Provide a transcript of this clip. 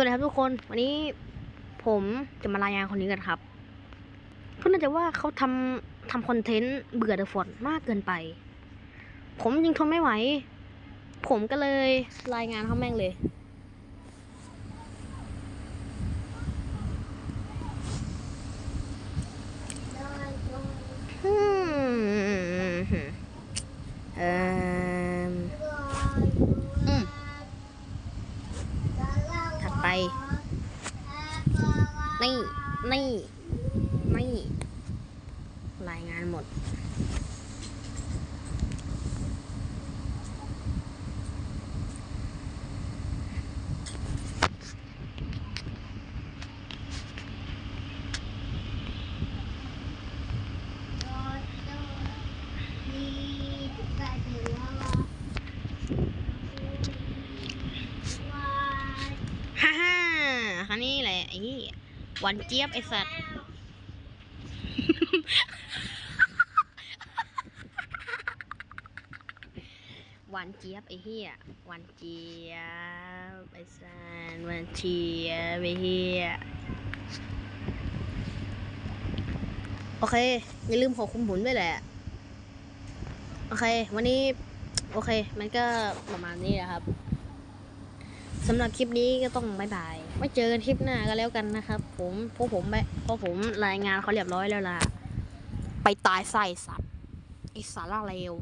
วัสดีครับทุกคนวันนี้ผมจะมารายงานคนนี้กันครับเพราน่าจะว่าเขาทำทำคอนเทนต์เบื่อเดอะฟอนมากเกินไป ผมยิงทนไม่ไหว ผมก็เลยรายงานเขาแม่งเลยอืมเอ่ออืมถัดไป นี่ นี่ นี่ รายงานหมด ฮ่าฮ่า คันนี้แหละไอ้หวานเจี๊ยบไอ้สัตว์หวานเจี๊ยบไอ้เหี้ยหวานเจี๊ยบไอ้สันหวานเจี๊ยบไอ้เหี้ยโอเค อย่าลืมขอคุมผลด้วยแหละ โอเค วันนี้ โอเค มันก็ประมาณนี้แหละครับ สำหรับคลิปนี้ก็ต้องบายบายไม่เจอกันคลิปหน้าก็แล้วกันนะครับ ผมเพราะผมไปเพราะผมรายงานเขาเรียบร้อยแล้วล่ะ ไปตายไส้สัตว์ไอสาระเลว